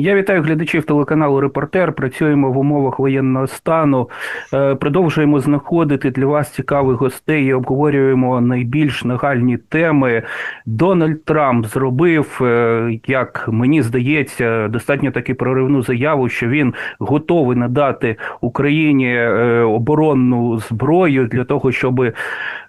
Я вітаю глядачів телеканалу Репортер. Працюємо в умовах воєнного стану. Е, Продовжуємо знаходити для вас цікавих гостей і обговорюємо найбільш нагальні теми. Дональд Трамп зробив, е, як мені здається, достатньо таки проривну заяву, що він готовий надати Україні е, оборонну зброю для того, щоб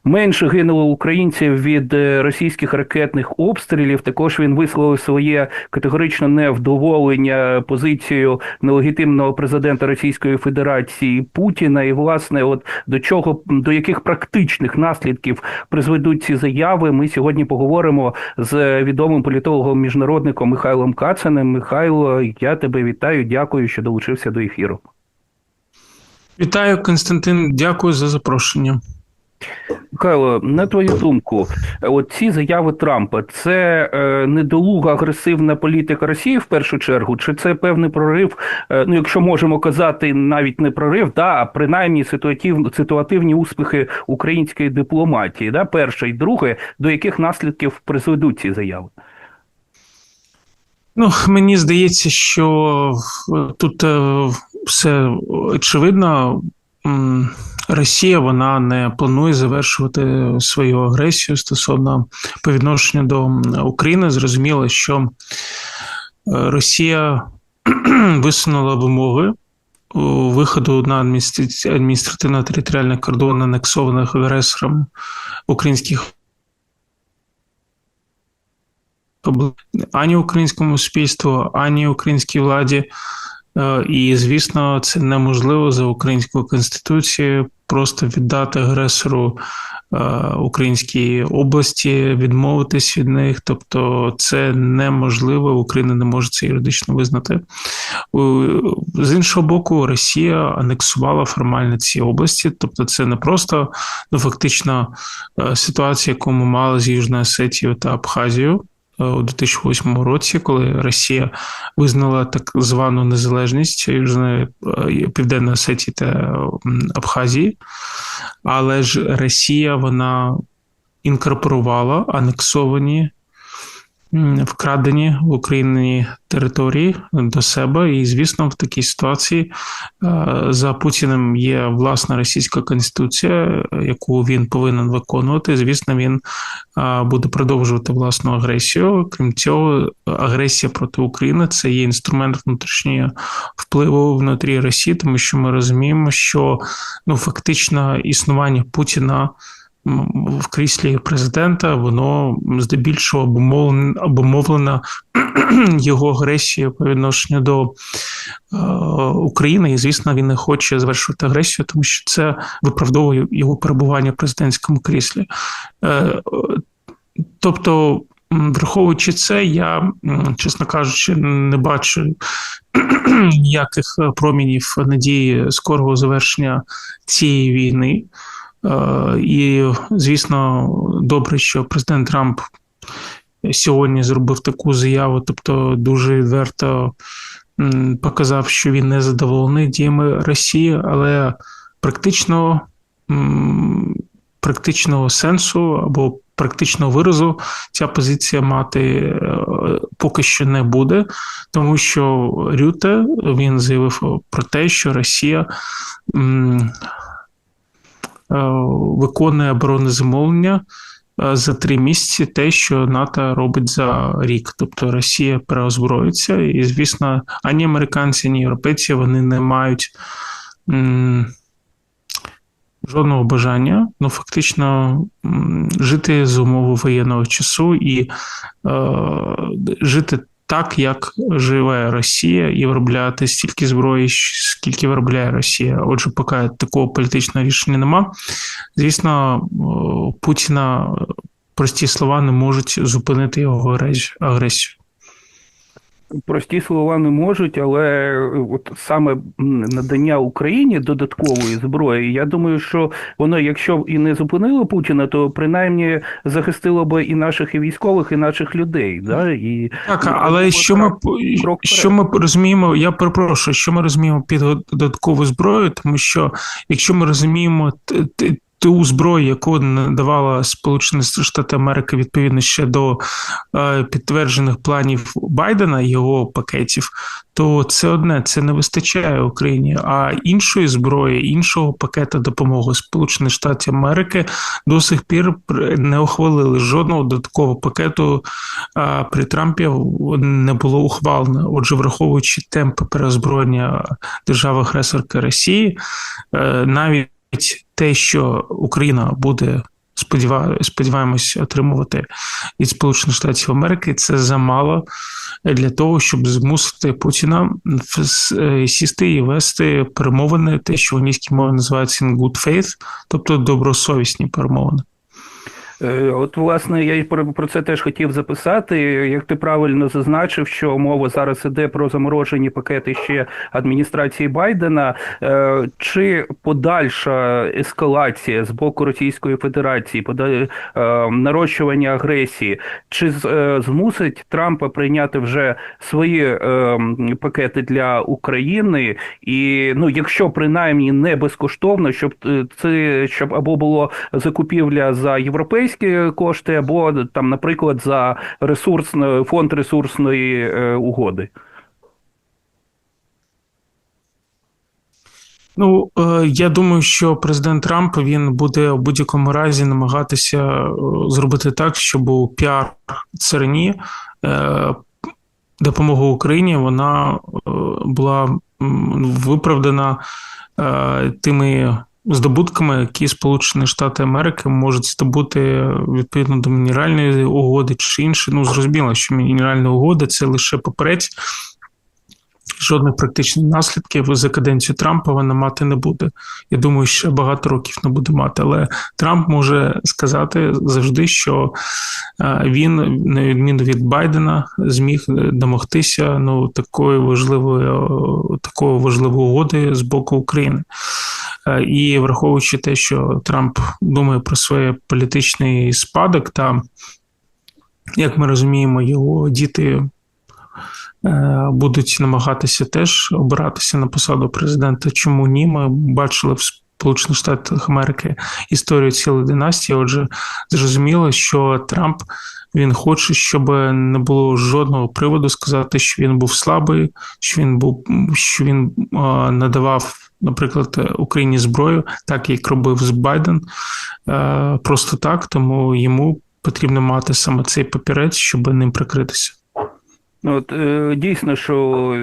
менше гинуло українців від російських ракетних обстрілів. Також він висловив своє категоричне невдоволення позицією нелегітимного президента Російської Федерації Путіна. І власне, от до чого до яких практичних наслідків призведуть ці заяви, ми сьогодні поговоримо з відомим політологом міжнародником Михайлом Кацаним. Михайло, я тебе вітаю. Дякую, що долучився до ефіру. Вітаю, Константин. Дякую за запрошення. Михайло, на твою думку, ці заяви Трампа це е, недолуга агресивна політика Росії в першу чергу, чи це певний прорив? Е, ну, якщо можемо казати, навіть не прорив, да, а принаймні ситуатив, ситуативні успіхи української дипломатії, да, перше і друге, до яких наслідків призведуть ці заяви? Ну, мені здається, що тут е, все очевидно. Росія вона не планує завершувати свою агресію стосовно по відношенню до України. Зрозуміло, що е, Росія висунула вимоги виходу на адміністративно-територіальний кордон анексованих агресором українських ані українському суспільству, ані українській владі. Е, і, звісно, це неможливо за українською конституцією просто віддати агресору е, українській області, відмовитись від них. Тобто, це неможливо. Україна не може це юридично визнати. З іншого боку, Росія анексувала формально ці області, тобто, це не просто ну фактично е, ситуація, яку ми мали з Южною Осетією та Абхазією. Е, у 2008 році, коли Росія визнала так звану незалежність Южної е, Південної Осетії та Абхазії, але ж Росія вона інкорпорувала анексовані вкрадені в Україні території до себе. І, звісно, в такій ситуації е, за Путіним є власна російська конституція, яку він повинен виконувати. Звісно, він е, буде продовжувати власну агресію. Крім цього, агресія проти України це є інструмент внутрішнього впливу внутрі Росії, тому що ми розуміємо, що ну фактично існування Путіна в кріслі президента, воно здебільшого обумовлено його агресією по відношенню до е, України. І, звісно, він не хоче завершувати агресію, тому що це виправдовує його перебування в президентському кріслі. Е, тобто, враховуючи це, я, чесно кажучи, не бачу ніяких промінів надії скорого завершення цієї війни. І, звісно, добре, що президент Трамп сьогодні зробив таку заяву, тобто дуже відверто показав, що він не задоволений діями Росії, але практично практичного сенсу або практичного виразу ця позиція мати е, поки що не буде, тому що Рюте він заявив про те, що Росія виконує оборонне замовлення е, за три місяці, те, що НАТО робить за рік. Тобто Росія переозброїться, і, звісно, ані американці, ані європейці вони не мають. Жодного бажання, ну фактично жити з умови воєнного часу і е, жити так, як живе Росія, і виробляти стільки зброї, скільки виробляє Росія. Отже, поки такого політичного рішення нема. Звісно, Путіна прості слова не можуть зупинити його агресію прості слова не можуть, але от саме надання Україні додаткової зброї, я думаю, що воно, якщо і не зупинило Путіна, то принаймні захистило би і наших і військових, і наших людей. Да? І Так, але що ми що ми розуміємо, я перепрошую, що ми розуміємо під додаткову зброю, тому що якщо ми розуміємо ту зброю, яку надавала Сполучені Штати Америки відповідно ще до е, підтверджених планів Байдена його пакетів, то це одне це не вистачає Україні. А іншої зброї, іншого пакета допомоги Сполучених Штатів Америки до сих пір не ухвалили жодного додаткового пакету а при Трампі не було ухвалено. Отже, враховуючи темпи переозброєння держави-агресорки Росії, е, навіть те, що Україна буде сподіваємось отримувати від Сполучених Штатів Америки, це замало для того, щоб змусити Путіна сісти і вести перемовини, те, що в англійській мові називається good faith, тобто добросовісні перемовини. Е, от, власне, я про, про це теж хотів записати. Як ти правильно зазначив, що мова зараз іде про заморожені пакети ще адміністрації Байдена, е, чи подальша ескалація з боку Російської Федерації, е, нарощування агресії, чи змусить Трампа прийняти вже свої пакети для України? І ну, якщо принаймні не безкоштовно, щоб це щоб або було закупівля за європейські європейські кошти, або там, наприклад, за ресурсний фонд ресурсної е, угоди. Ну е, я думаю, що президент Трамп він буде в будь-якому разі намагатися е, зробити так, щоб у піар царині допомога Україні вона була виправдана тими здобутками, які Сполучені Штати Америки можуть здобути відповідно до мінеральної угоди чи інше. Ну зрозуміло, що мінеральна угода це лише поперець. Жодних практичних наслідків за каденцію Трампа вона мати не буде. Я думаю, ще багато років не буде мати. Але Трамп може сказати завжди, що він, на відміну від Байдена, зміг домогтися ну такої важливої такої важливої угоди з боку України. Е, і враховуючи те, що Трамп думає про своє політичний спадок, та як ми розуміємо, його діти. Е, будуть намагатися теж обиратися на посаду президента. Чому ні? Ми бачили в Сполучених Штатах Америки історію цілої династії. Отже, зрозуміло, що Трамп він хоче, щоб не було жодного приводу сказати, що він був слабий, що він був що він надавав наприклад, Україні зброю, так як робив з Байден, е, просто так, тому йому потрібно мати саме цей папірець, щоб ним прикритися. Ну, от е, дійсно, що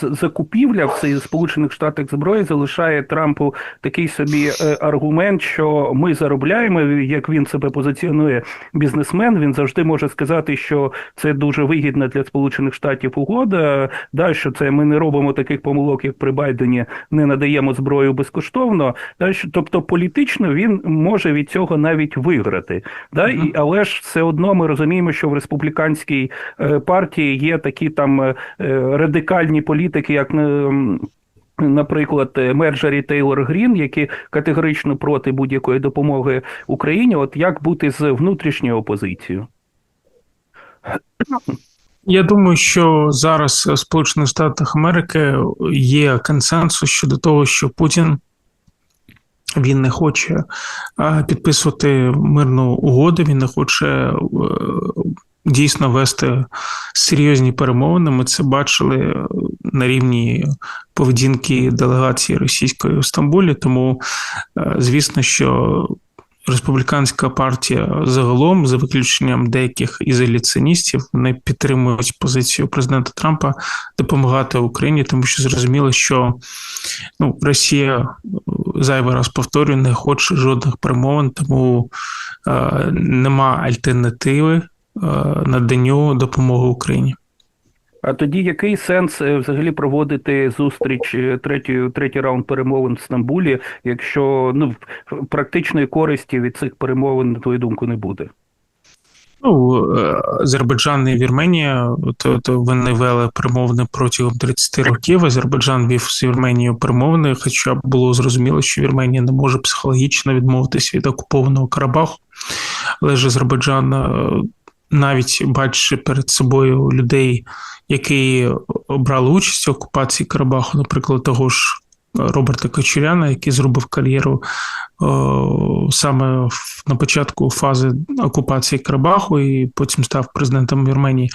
закупівля в Сполучених Штатах зброї залишає Трампу такий собі е, аргумент, що ми заробляємо, як він себе позиціонує бізнесмен. Він завжди може сказати, що це дуже вигідна для Сполучених Штатів угода. Да, що це ми не робимо таких помилок, як при Байдені, не надаємо зброю безкоштовно. Да, що, тобто політично він може від цього навіть виграти. Да, і, але ж все одно ми розуміємо, що в республіканській е, партії є є такі там е, радикальні політики, як е, Наприклад, Мерджері Тейлор Грін, які категорично проти будь-якої допомоги Україні, от як бути з внутрішньою опозицією? Я думаю, що зараз в Сполучених Штатах Америки є консенсус щодо того, що Путін він не хоче підписувати мирну угоду, він не хоче е, дійсно вести серйозні перемовини. Ми це бачили на рівні поведінки делегації російської в Стамбулі. Тому, е, звісно, що республіканська партія загалом, за виключенням деяких ізоляціоністів, не підтримують позицію президента Трампа допомагати Україні, тому що зрозуміло, що ну, Росія зайвий раз повторюю, не хоче жодних перемовин, тому е, нема альтернативи Е, наданню допомоги Україні. А тоді який сенс е, взагалі проводити зустріч е, третій, третій раунд перемовин в Стамбулі, якщо ну практичної користі від цих перемовин, на твою думку, не буде? Ну, Азербайджан і Вірменія, то, то вони вели перемовини протягом 30 років. Азербайджан вів з Вірменією перемовини, хоча було зрозуміло, що Вірменія не може психологічно відмовитися від окупованого Карабаху. Але ж Азербайджан навіть бачачи перед собою людей, які обрали участь в окупації Карабаху, наприклад, того ж Роберта Кочуряна, який зробив кар'єру саме на початку фази окупації Карабаху, і потім став президентом Вірменії.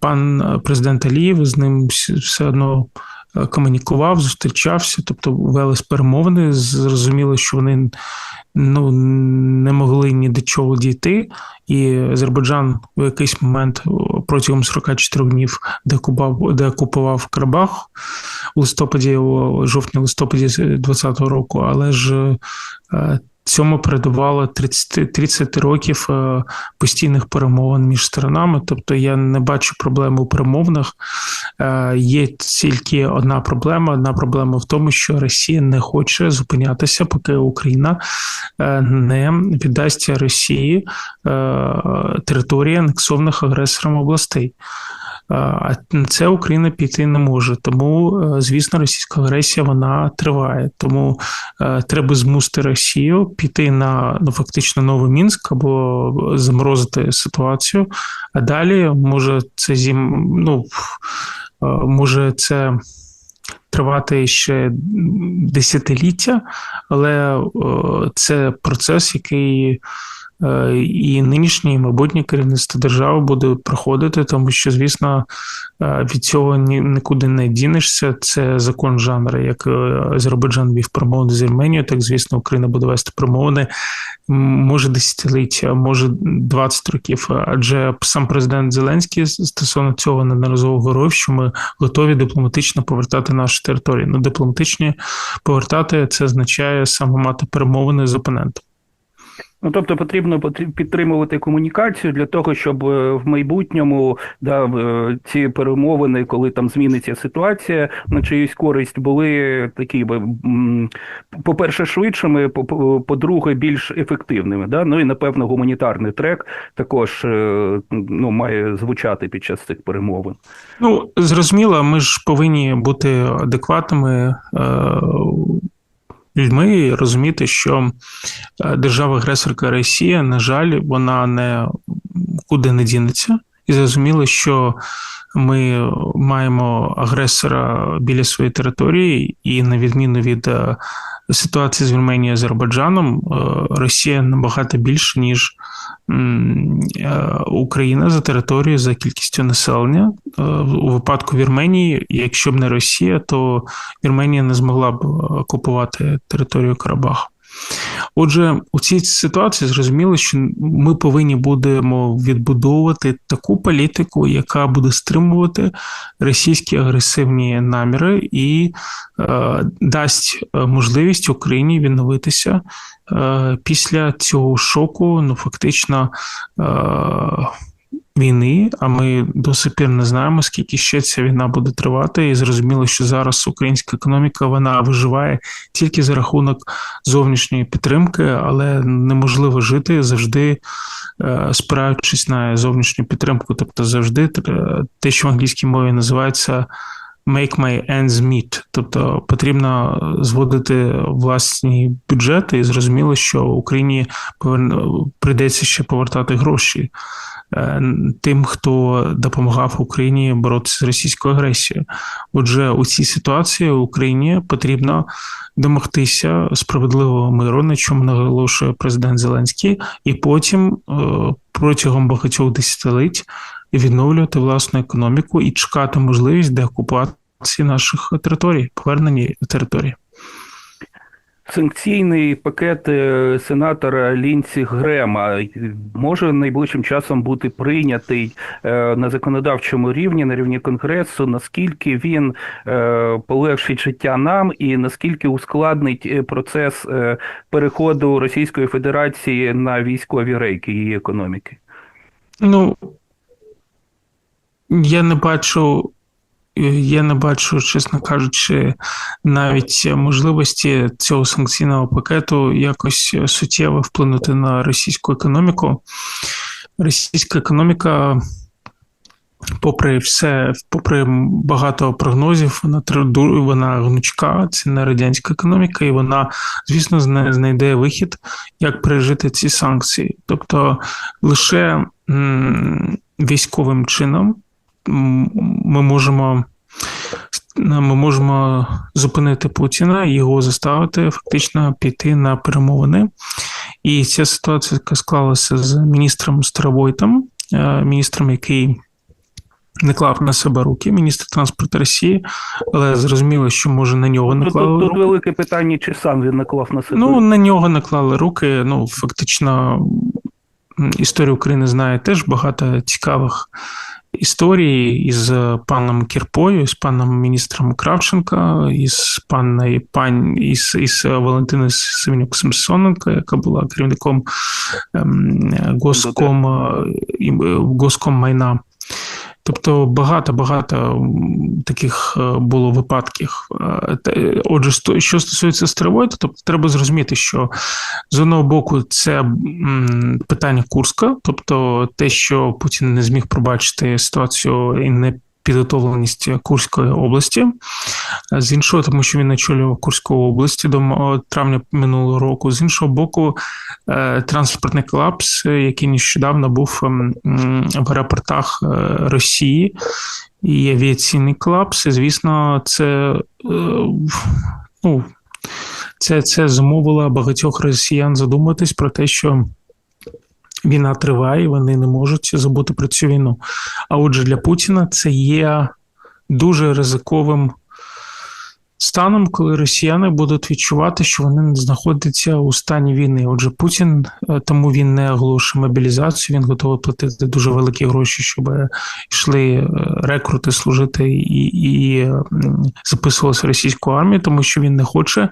Пан президент Алієв з ним все одно комунікував, зустрічався, тобто велись перемовини. Зрозуміло, що вони ну, не могли ні до чого дійти. І Азербайджан в якийсь момент протягом 44 днів деокупував, деокупував Карабах у листопаді, у жовтні-листопаді 2020 року, але ж Цьому передувало 30 30 років е, постійних перемовин між сторонами. Тобто я не бачу проблеми у перемовинах. Е, є тільки одна проблема. Одна проблема в тому, що Росія не хоче зупинятися, поки Україна е, не віддасть Росії території анексованих агресором областей. А це Україна піти не може. Тому, е, звісно, російська агресія вона триває. Тому е, треба змусити Росію піти на ну, фактично новий мінськ або заморозити ситуацію. А далі може це зім, ну, е, може це. Тривати ще десятиліття, але це процес, який і нинішнє і майбутнє керівництво держави буде проходити, тому що, звісно, е, від цього нікуди не дінешся. Це закон жанру. Як е, Азербайджан вів промовини з Вірменією, так звісно, Україна буде вести промовини. Може десятиліття, може 20 років. Адже сам президент Зеленський стосовно цього неодноразово говорив, що ми готові дипломатично повертати наші території. Ну, дипломатичні повертати це означає саме мати перемовини з опонентом. Ну, тобто потрібно підтримувати комунікацію для того, щоб е, в майбутньому да, е, ці перемовини, коли там зміниться ситуація, на чиюсь користь були такі, по-перше, швидшими, по-друге, більш ефективними. Да? Ну і напевно гуманітарний трек також е, ну, має звучати під час цих перемовин. Ну зрозуміло, ми ж повинні бути адекватними людьми розуміти, що е, держава-агресорка Росія, на жаль, вона не куди не дінеться, і зрозуміло, що ми маємо агресора біля своєї території, і на відміну від е, ситуації з Вірменією Азербайджаном, е, Росія набагато більше, ніж Україна за територію за кількістю населення. У випадку Вірменії, якщо б не Росія, то Вірменія не змогла б окупувати територію Карабаху. Отже, у цій ситуації зрозуміло, що ми повинні будемо відбудовувати таку політику, яка буде стримувати російські агресивні наміри і е, дасть е, можливість Україні відновитися е, після цього шоку. Ну фактично. Е, війни, а ми до сих пір не знаємо, скільки ще ця війна буде тривати. І зрозуміло, що зараз українська економіка вона виживає тільки за рахунок зовнішньої підтримки, але неможливо жити завжди е, спираючись на зовнішню підтримку. Тобто, завжди те, що в англійській мові називається. Make my ends meet. тобто потрібно зводити власні бюджети, і зрозуміло, що Україні прийдеться ще повертати гроші. Е, тим, хто допомагав Україні боротися з російською агресією. Отже, у цій ситуації Україні потрібно домогтися справедливого миру, на чому наголошує президент Зеленський, і потім е, протягом багатьох десятиліть відновлювати власну економіку і чекати можливість деокупації наших територій, повернення території. Санкційний пакет е, сенатора Лінці Грема може найближчим часом бути прийнятий е, на законодавчому рівні, на рівні конгресу. Наскільки він е, полегшить життя нам, і наскільки ускладнить процес переходу Російської Федерації на військові рейки її економіки? Ну я не бачу я не бачу, чесно кажучи, навіть можливості цього санкційного пакету якось суттєво вплинути на російську економіку. Російська економіка, попри все, попри багато прогнозів, вона вона гнучка, це не радянська економіка, і вона, звісно, знайде вихід, як пережити ці санкції. Тобто лише військовим чином ми можемо ми можемо зупинити Путіна і його заставити фактично піти на перемовини. І ця ситуація, яка склалася з міністром Старовойтом, е, міністром, який не клав на себе руки, міністр транспорту Росії, але зрозуміло, що може на нього наклали тут, тут велике питання, чи сам він наклав на себе. Ну, на нього наклали руки. Ну, фактично, історія України знає теж багато цікавих історій із паном Кірпою, з паном міністром Кравченка, із паною пань із, із Валентиною Семенюк Самсоненко, яка була керівником ем, госком, е, і- е, госком майна. Тобто багато-багато таких е, було випадків. Е, Отже, що стосується Старовойта, тобто треба зрозуміти, що з одного боку це питання Курська, тобто те, що Путін не зміг пробачити ситуацію і не підготовленість Курської області. З іншого, тому що він очолював Курську область до травня минулого року. З іншого боку, е, транспортний колапс, який нещодавно був ем, в аеропортах е, Росії, і авіаційний колапс. І, звісно, це е, ну, це, це зумовило багатьох росіян задуматись про те, що війна триває, вони не можуть забути про цю війну. А отже, для Путіна це є дуже ризиковим станом, коли росіяни будуть відчувати, що вони знаходяться у стані війни. Отже, Путін е, тому він не оголошує мобілізацію, він готовий платити дуже великі гроші, щоб йшли е, рекрути служити і, і записувалися в російську армію, тому що він не хоче,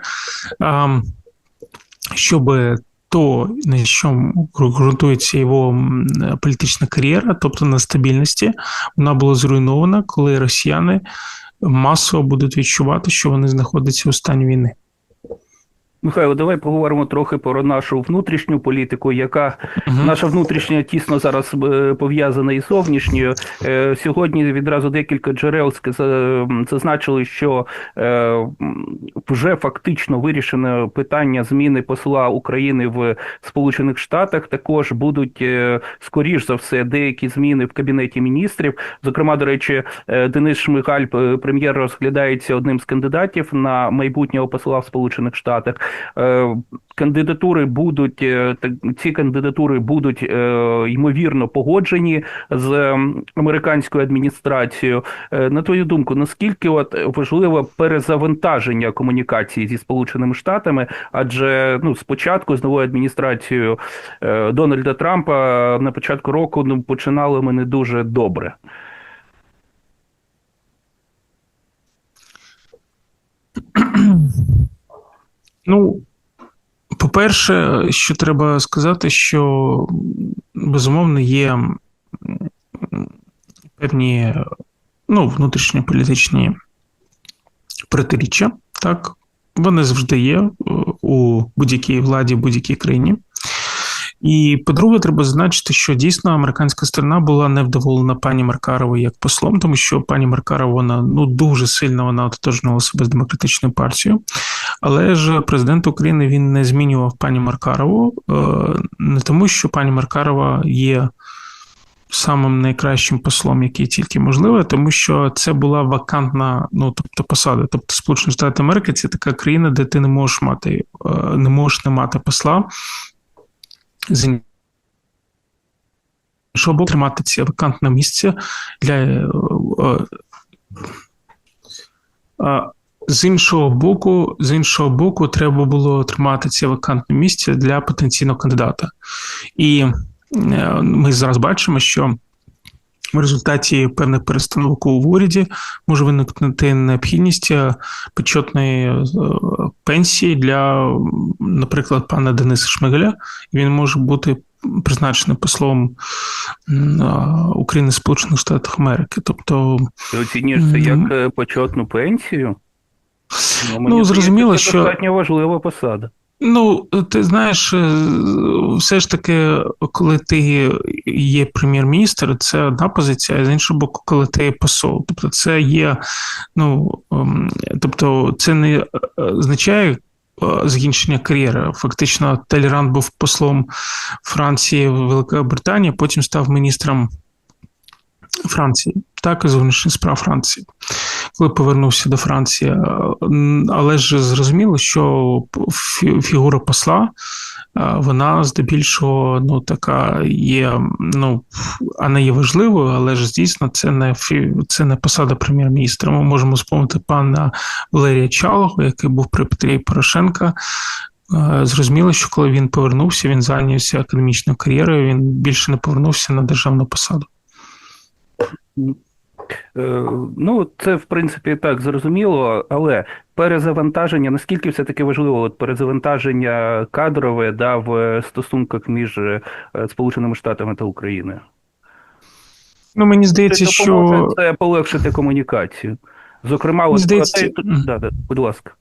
щоб то, на що ґрунтується його політична кар'єра, тобто на стабільності, вона була зруйнована, коли росіяни масово будуть відчувати, що вони знаходяться у стані війни. Михайло, давай поговоримо трохи про нашу внутрішню політику, яка Мгм. наша внутрішня тісно зараз е, пов'язана із зовнішньою. Е, Сьогодні відразу декілька джерел зазначили, що е, вже фактично вирішено питання зміни посла України в Сполучених Штатах. Також будуть скоріш за все деякі зміни в кабінеті міністрів. Зокрема, до речі, Денис Шмигаль, прем'єр, розглядається одним з кандидатів на майбутнього посла в Сполучених Штатах. Е, Кандидатури будуть е, ці кандидатури будуть е, ймовірно погоджені з американською адміністрацією. На твою думку, наскільки от важливо перезавантаження комунікації зі Сполученими Штатами? Адже ну спочатку з новою адміністрацією Дональда Трампа на початку року ну починали ми не дуже добре. Ну, по-перше, що треба сказати, що безумовно є певні ну, внутрішньополітичні протиріччя, так, вони завжди є е, у будь-якій владі, будь-якій країні. І по-друге, треба зазначити, що дійсно американська сторона була невдоволена пані Маркаровою як послом, тому що пані Маркарова вона ну дуже сильно вона ототожнила себе з демократичною партією. Але ж президент України він не змінював пані Маркарову е, не тому, що пані Маркарова є самим найкращим послом, який тільки можливо, тому що це була вакантна, ну тобто посада. Тобто Сполучені Штати Америки це така країна, де ти не можеш мати, е, не можеш не мати посла. З боку, тримати це вакантне місце для е, е, з іншого боку, з іншого боку, треба було тримати це вакантне місце для потенційного кандидата. І е, ми зараз бачимо, що в результаті певних перестановок у уряді може виникнути необхідність е, почетної е, пенсії для, наприклад, пана Дениса Шмигаля. Він може бути призначений послом е, України Сполучених Штатів Америки. Тобто, Ти оцінюєш це як почетну пенсію? мені Ну, зрозуміло, це що- достатньо важлива посада. Ну, ти знаєш, е, все ж таки, коли ти є прем'єр-міністр, це одна позиція, а з іншого боку, коли ти є посол. Тобто, це є, ну ем, тобто, це не е, означає. е, Закінчення кар'єри. Фактично, Талеран був послом Франції в Великобританії, потім став міністром Франції, так, зовнішніх справ Франції. коли повернувся до Франції. Але ж зрозуміло, що фігура посла вона здебільшого ну така є, ну а не є важливою, але ж дійсно це не це не посада прем'єр-міністра. Ми можемо спомнити пана Валерія Чалого, який був при Петрі Порошенка. Зрозуміло, що коли він повернувся, він зайнявся академічною кар'єрою. Він більше не повернувся на державну посаду. Е, ну, це в принципі так зрозуміло, але перезавантаження, наскільки все-таки важливо, от перезавантаження кадрове да, в стосунках між е, Сполученими Штатами та Україною? Ну, мені здається, це що це полегшити комунікацію. Зокрема, от здається... те, да, да, будь ласка.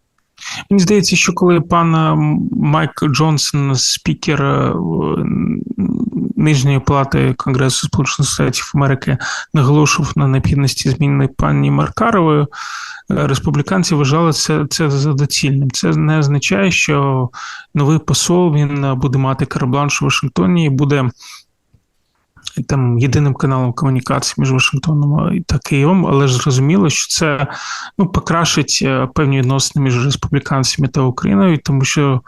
Мені здається, що коли пан Майк Джонсон, спікер Нижньої палати Конгресу Сполучених Штатів Америки, наголошував на необхідності зміни пані Маркаровою, республіканці вважали це це за доцільним. Це не означає, що новий посол він буде мати карбланш у Вашингтоні і буде там єдиним каналом комунікації між Вашингтоном та Києвом, але ж зрозуміло, що це ну покращить е, певні відносини між республіканцями та Україною, тому що,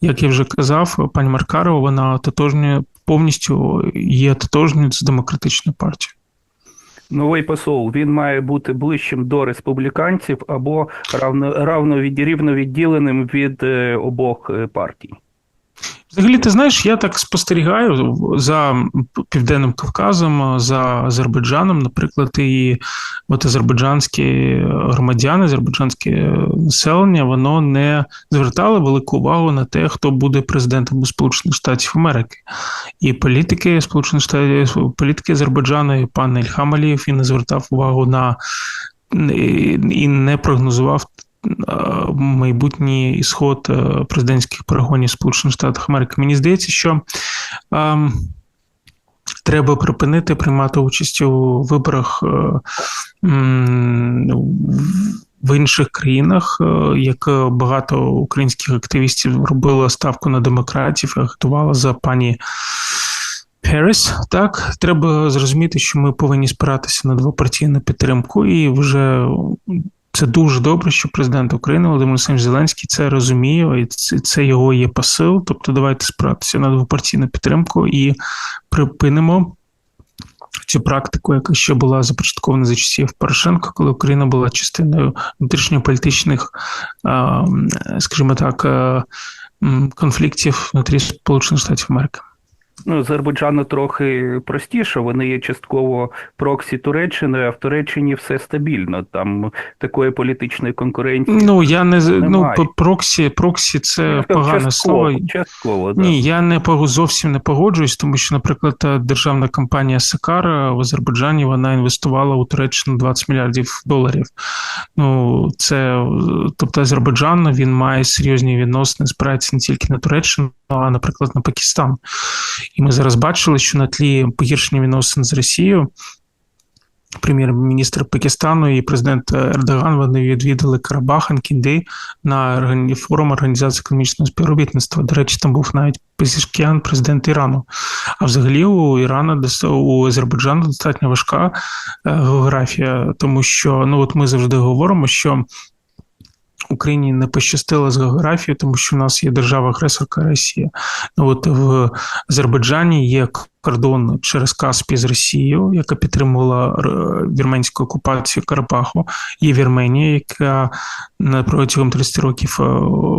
як я вже казав, пані Маркарова вона тотожньо повністю є тотожньою з демократичною партією. Новий посол він має бути ближчим до республіканців або равно равно від рівно відділеним від обох е, партій. Взагалі, ти знаєш, я так спостерігаю за Південним Кавказом, за Азербайджаном, наприклад, і от азербайджанські громадяни, азербайджанське населення, воно не звертало велику увагу на те, хто буде президентом Сполучених Штатів Америки. І політики Сполучених Штатів, політики Азербайджану, і пан Ільхам Алієв, він не звертав увагу на і не прогнозував майбутній ісход е, президентських перегонів Сполучених Штатів Америки. Мені здається, що треба припинити приймати участь у виборах е, в інших країнах, е, як багато українських активістів робили ставку на демократів, агітували за пані. Харріс, так треба зрозуміти, що ми повинні спиратися на двопартійну підтримку, і вже це дуже добре, що президент України Володимир Олександрович Зеленський це розуміє, і це його є посил. Тобто, давайте спиратися на двопартійну підтримку і припинимо. Цю практику, яка ще була започаткована за часів Порошенка, коли Україна була частиною внутрішньополітичних, скажімо так, конфліктів внутрі Сполучених Штатів Америки. Ну, Азербайджану трохи простіше, вони є частково проксі Туреччини, а в Туреччині все стабільно. Там такої політичної конкуренції. Ну я не ну, немає. ну проксі, проксі це я погане частково, слово. Частково, да. Ні, я не зовсім не погоджуюсь, тому що, наприклад, державна компанія Сакар в Азербайджані вона інвестувала у Туреччину 20 мільярдів доларів. Ну це тобто Азербайджан він має серйозні відносини, спирається не тільки на Туреччину, наприклад, на Пакистан. І ми зараз бачили, що на тлі погіршення відносин з Росією. Прем'єр-міністр Пакистану і президент Ердоган вони відвідали Карабах, Анкінди на форум Організації економічного співробітництва. До речі, там був навіть Пезішкіан, президент Ірану. А взагалі у Ірана у Азербайджану достатньо важка е, географія, тому що ну от ми завжди говоримо, що Україні не пощастило з географією, тому що в нас є держава-агресорка Росія. Ну от в Азербайджані є кордон через Каспій з Росією, яка підтримувала е, вірменську окупацію Карабаху. Є Вірменія, яка протягом 30 років е,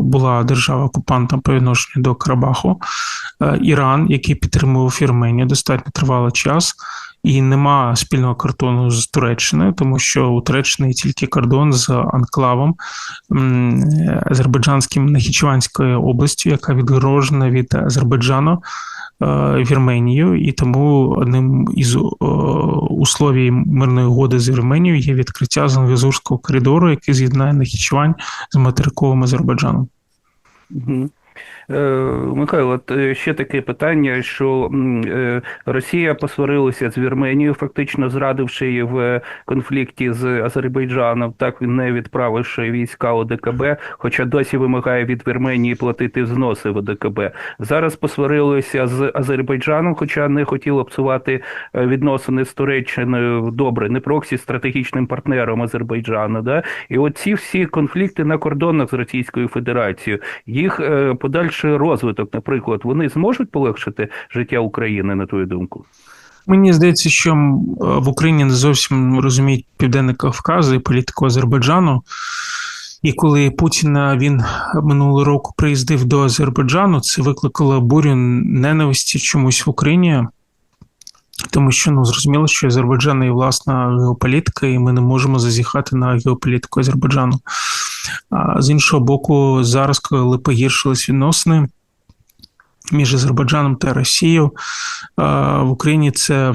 була держава-окупантом по відношенню до Карабаху, е, Іран, який підтримував Вірменію достатньо тривалий час і нема спільного кордону з Туреччиною, тому що у Туреччини тільки кордон з анклавом Азербайджанським Нахічеванською областю, яка відгорожена від Азербайджану. Е, Вірменію, і тому одним із е, условій мирної угоди з Вірменією є відкриття Зангезурського коридору, який з'єднає Нахічевань з материковим Азербайджаном. Угу. Е, Михайло, е, ще таке питання, що е, Росія посварилася з Вірменією, фактично зрадивши її в конфлікті з Азербайджаном, так не відправивши війська ОДКБ, хоча досі вимагає від Вірменії платити взноси в ОДКБ. Зараз посварилися з Азербайджаном, хоча не хотіло псувати відносини з Туреччиною добре, не проксі стратегічним партнером Азербайджану. Да? І от ці всі конфлікти на кордонах з Російською Федерацією, їх е, подальший розвиток, наприклад, вони зможуть полегшити життя України, на твою думку? Мені здається, що в Україні не зовсім розуміють Південний Кавказ і політику Азербайджану. І коли Путін е, він минулого року приїздив до Азербайджану, це викликало бурю ненависті чомусь в Україні. Тому що ну зрозуміло, що Азербайджан є власна геополітика, і ми не можемо зазіхати на геополітику Азербайджану. А з іншого боку, зараз, коли погіршились відносини між Азербайджаном та Росією, в Україні це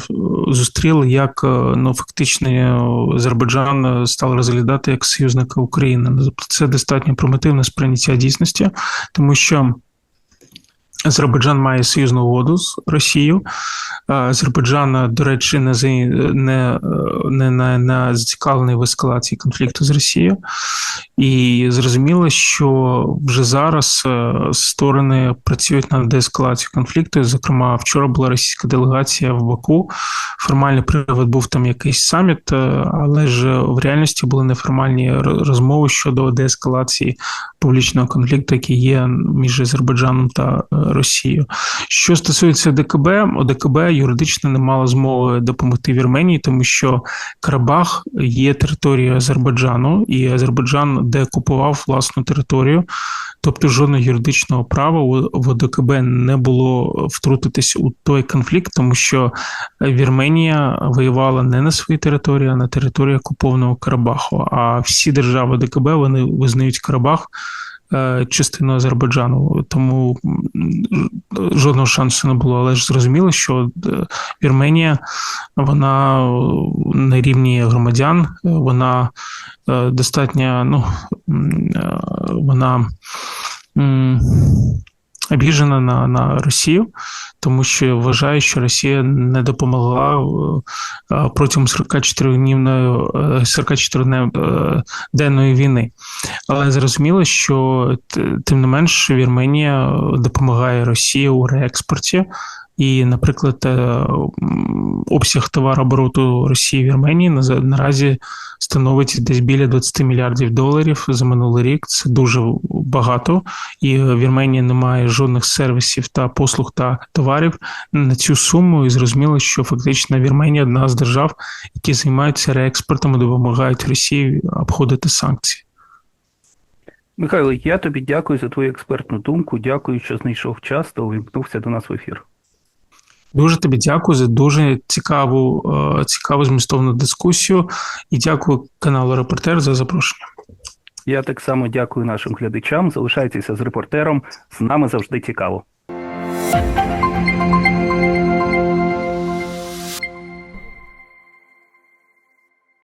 зустріли як е, ну фактично е, Азербайджан став розглядати як союзника України. Тобто це достатньо примітивне сприйняття дійсності, тому що. Азербайджан має союзну угоду з Росією. Азербайджан, до речі, не не, не, не, не зацікавлений в ескалації конфлікту з Росією. І зрозуміло, що вже зараз е, сторони працюють над деескалацією конфлікту. Зокрема, вчора була російська делегація в Баку. Формальний привод був там якийсь саміт, е, але ж в реальності були неформальні розмови щодо деескалації публічного конфлікту, який є між Азербайджаном та е, Росією. Що стосується ДКБ, ОДКБ юридично не мало змови допомогти Вірменії, тому що Карабах є територією Азербайджану, і Азербайджан деокупував власну територію. Тобто жодного юридичного права в ОДКБ не було втрутитись у той конфлікт, тому що Вірменія воювала не на своїй території, а на території окупованого Карабаху. А всі держави ОДКБ вони визнають Карабах частиною Азербайджану. Тому жодного шансу не було. Але ж зрозуміло, що е, Вірменія вона е, на рівні громадян, е, вона достатня, ну е, вона обіжена на, на Росію, тому що вважає, що Росія не допомогла е, е, протягом 44 днівної 44 днев- е, денної війни. Але зрозуміло, що тим не менш Вірменія допомагає Росії у реекспорті. І, наприклад, е, обсяг товарообороту Росії Вірменії наразі становить десь біля 20 мільярдів доларів за минулий рік. Це дуже багато, і Вірменія не має жодних сервісів та послуг та товарів на цю суму. І зрозуміло, що фактично Вірменія одна з держав, які займаються реекспортом і допомагають Росії обходити санкції. Михайло, я тобі дякую за твою експертну думку. Дякую, що знайшов час та увімкнувся до нас в ефір. Дуже тобі дякую за дуже цікаву, е, цікаву змістовну дискусію і дякую каналу Репортер за запрошення. Я так само дякую нашим глядачам. Залишайтеся з репортером. З нами завжди цікаво.